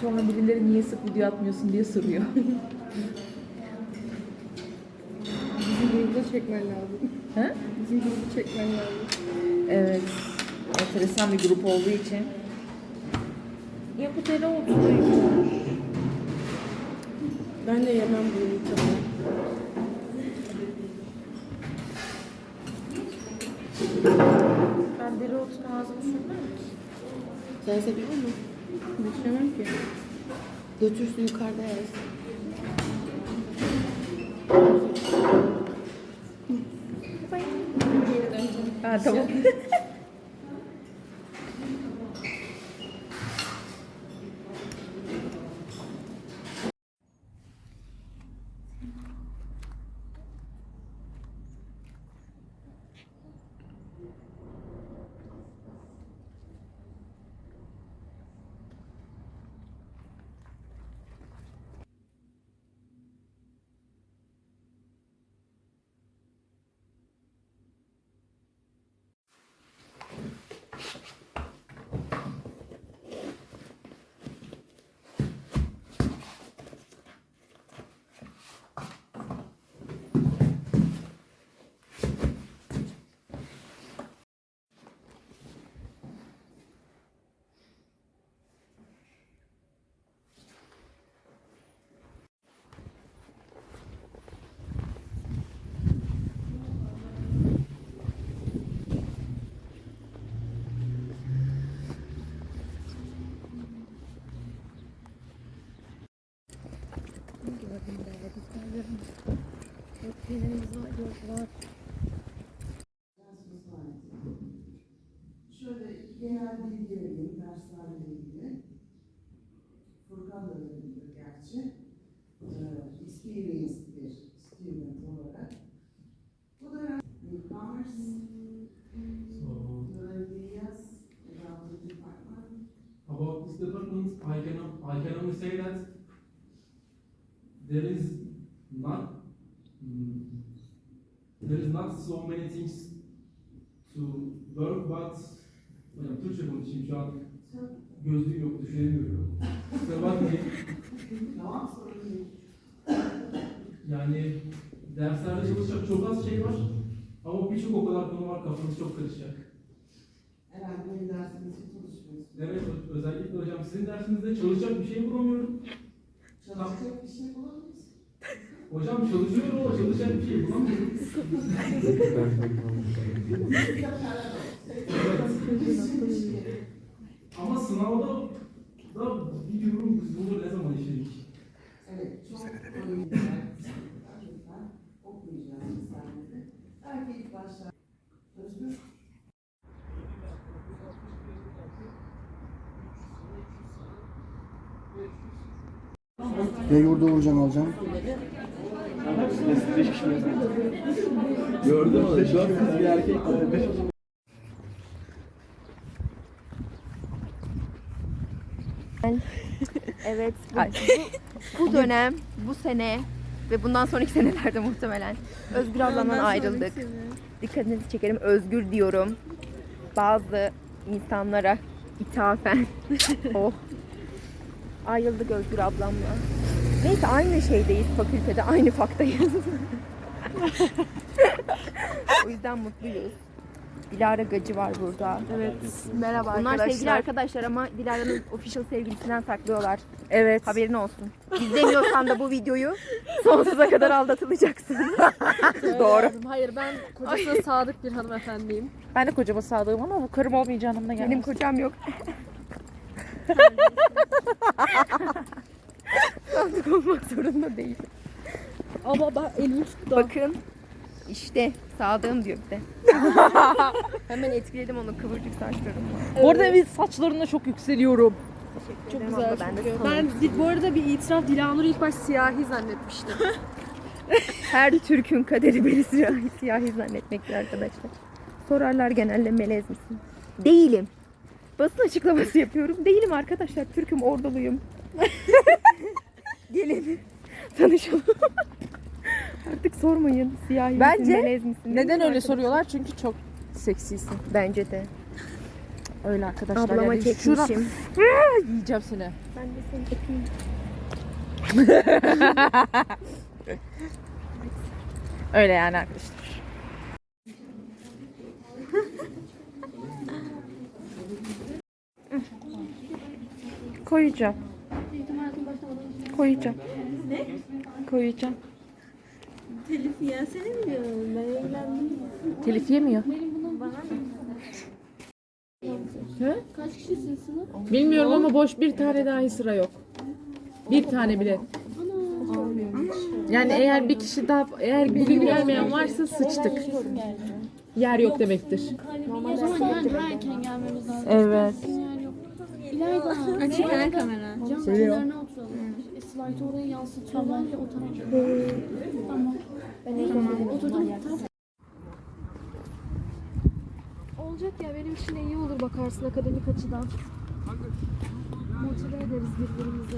Sonra birileri niye sık video atmıyorsun diye soruyor. Bizim grubu çekmen lazım. He? Bizim grubu çekmen lazım. Evet. Enteresan bir grup olduğu için. Ya bu dereotu. Ben de yemem bu yumurtaları. Ben dereotunu ağzıma sürmem ki. Sen seviyor musun? Düşünemem ki. Götürsün yukarıda yersin. Geri döneceğim. Ha tamam. Şöyle genel bilgi vereyim derslerle ilgili. Furkan da verebilir gerçi. Ee, experienced bir student olarak. Bu the department. About this department, I can, I can only say that there is not, mm, there is not so many things to work, but hocam Türkçe konuşayım şu an gözlüğüm yok düşünemiyorum. Kusura bakmayın. Tamam sorun değil. Yani derslerde çalışacak çok az şey var ama birçok o kadar konu var kafanız çok karışacak. Herhangi bir dersiniz için çalışmıyorsunuz. Evet özellikle hocam sizin dersinizde çalışacak bir şey bulamıyorum. Çalışacak bir şey bulamayız. Hocam çalışıyorum ama çalışacak bir şey bulamıyorum. Şey Ama sınavda da biliyorum biz bunu ne zaman işledik. Evet, çok okuyacağız bir saniyede. Belki ilk başta Özgür. Ya yurda vuracaksın alacaksın. Gördün mü? Şu an kız bir erkek var. Evet. Bu, bu, bu dönem, bu sene ve bundan sonraki senelerde muhtemelen Özgür ablamdan ayrıldık. Dikkatinizi çekerim. Özgür diyorum. Bazı insanlara ithafen. oh. Ayrıldık Özgür ablamla. Neyse aynı şeydeyiz fakültede. Aynı faktayız. o yüzden mutluyuz. Dilara Gacı var burada. Evet. Merhaba Bunlar sevgili arkadaşlar ama Dilara'nın official sevgilisinden saklıyorlar. Evet. Haberin olsun. İzlemiyorsan da bu videoyu sonsuza kadar aldatılacaksın. Doğru. Hayır ben kocasına sadık bir hanımefendiyim. Ben de kocama sadığım ama bu karım olmayacağı anlamına gelmez. Benim kocam yok. Sadık olmak zorunda değil. Ama ben elimi tuttu. Bakın işte sadığım diyor bir de. Hemen etkiledim onu kıvırcık saçlarımla. Bu arada biz saçlarına çok yükseliyorum. Çok ederim güzel abla, ben de çünkü. Ben di- bu arada bir itiraf Dilanur'u ilk baş siyahi zannetmiştim. Her Türk'ün kaderi beni siyahi, siyahi zannetmektir arkadaşlar. Sorarlar genelde melez misin? Değilim. Basın açıklaması yapıyorum. Değilim arkadaşlar. Türk'üm, orduluyum. Gelin. Tanışalım. Artık sormayın. Bence misin, melez misin? Değil Neden mi öyle arkadaşlar? soruyorlar? Çünkü çok seksisin. Bence de. Öyle arkadaşlar. Ablama yani çekmişim. Yiyeceğim seni. Ben de seni öpeyim. Öyle yani arkadaşlar. Koyacağım. Koyacağım. Ne? Koyacağım. Telif yensene mi diyorum? Ben evlendim. Telif yemiyor. Kaç kişisiniz sınıf? Bilmiyorum ama boş bir tane dahi sıra yok. Bir tane bile. Yani eğer bir kişi daha eğer bugün gelmeyen varsa sıçtık. Yer yok demektir. O zaman yani daha erken gelmemiz lazım. Evet. Yok. İlayda. Açık ana kamera. Cam kenarına oturalım. E, slide oraya yansıtıyorlar ya o tarafa. Tamam. Ben oturdum. Tamam. Olacak ya benim için de iyi olur bakarsın akademik açıdan. Motive ederiz birbirimizi.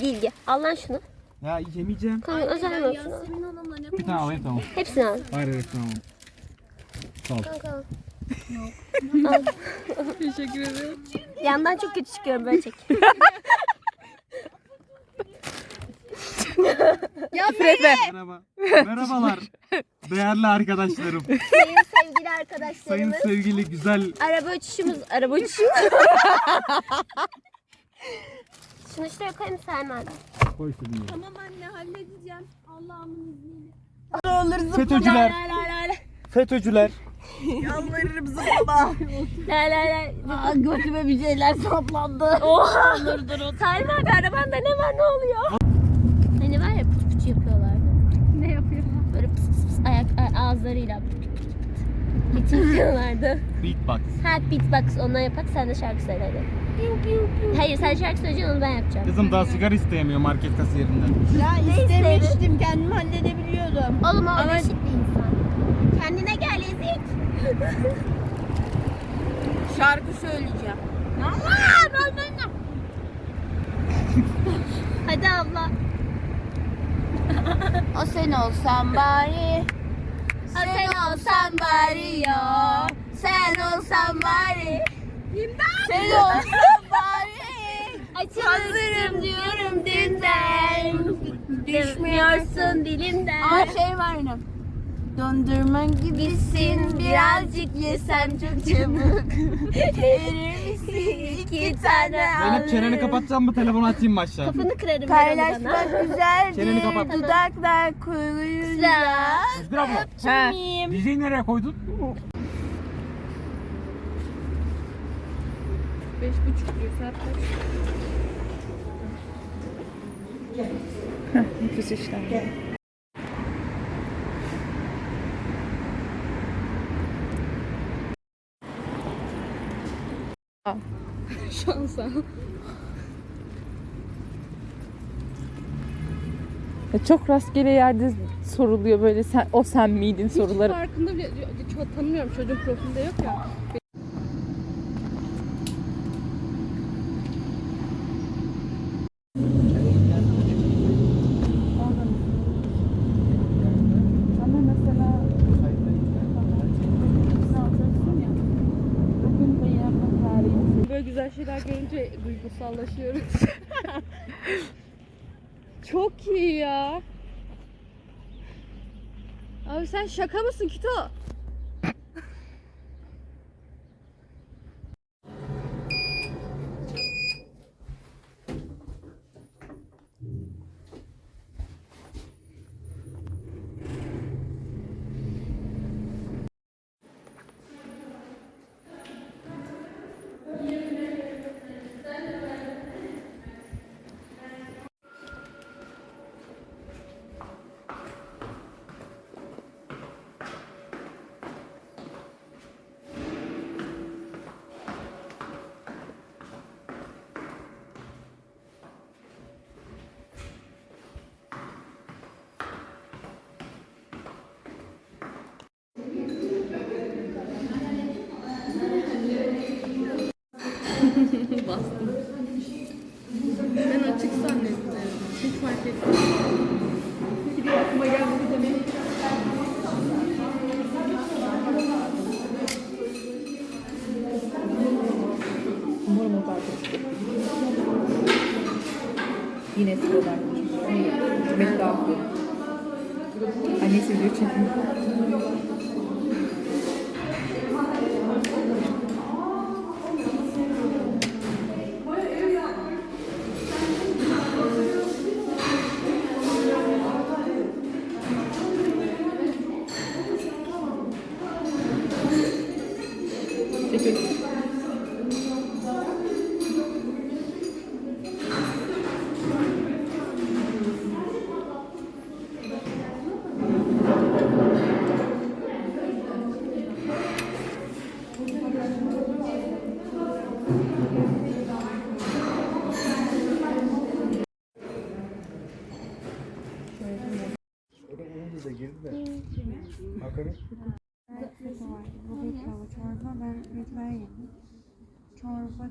Bilgi. Al lan şunu. Ya yemeyeceğim. Kanka özel. Yasemin Hanım'la ne Bir tane alayım tamam. Hepsini al. Hayır evet tamam. Al. Teşekkür ederim. Yandan çok kötü çıkıyorum böyle çek. Merhaba. Merhabalar. Değerli arkadaşlarım. Sayın sevgili Sayın arkadaşlarımız. sevgili güzel Araba uçuşumuz. Araba uçuşu. Şunu şuraya koyayım Selma. Koy yere. Tamam anne halledeceğim. Allah'ımın izniyle. FETÖ'cüler. FETÖ'cüler. La la la. Götüme bir şeyler saplandı. Oha. dur dur. Selma abi arabanda ne var ne oluyor? Hani var ya pıç pıç yapıyorlardı. Ne yapıyorlar? Böyle pıs pıs pıs ayak ağızlarıyla ritim yapıyorlardı. Beatbox. Ha beatbox ondan yapak sen de şarkı söyle hadi. Hayır sen şarkı söyleyeceksin onu ben yapacağım. Kızım daha sigara isteyemiyor market kasiyerinden. İstemiştim kendimi halledebiliyordum. Oğlum o Ama... eşit bir insan. Şarkı söyleyeceğim. Aman Allah'ım. Hadi abla. O sen olsan bari. Sen olsan bari ya. Sen olsan bari. Sen olsan bari. Hazırım diyorum dünden. Düşmüyorsun dilimden. Aa şey var yine. Döndürmen gibisin birazcık yesen çok çabuk. Verir misin iki tane Zeynep çeneni alırım. kapatacağım mı telefonu atayım mı aşağı? Kafanı kırarım ben ona. Paylaşmak Çeneni kapat. Dudaklar kuruyunca. Özgür abla. He. Miyim? Dizeyi nereye koydun? Beş buçuk diyor saat kaç? Nüfus işlemi. Şansa. Çok rastgele yerde soruluyor böyle sen o sen miydin soruları. Farkında bile çok tanımıyorum çocuğun profilinde yok ya. Ama mesela bugün beğenme tarihi Böyle güzel şeyler görünce duygusallaşıyoruz. Çok iyi ya. Abi sen şaka mısın Kito? Ben açık zannettim. Hiç fark etmedim. Bir de aklıma gelmedi demek. Umarım o fark Yine sıradan. De haklı. Annesi diyor. Çekim. Çorba ben çorba yedim. Çorba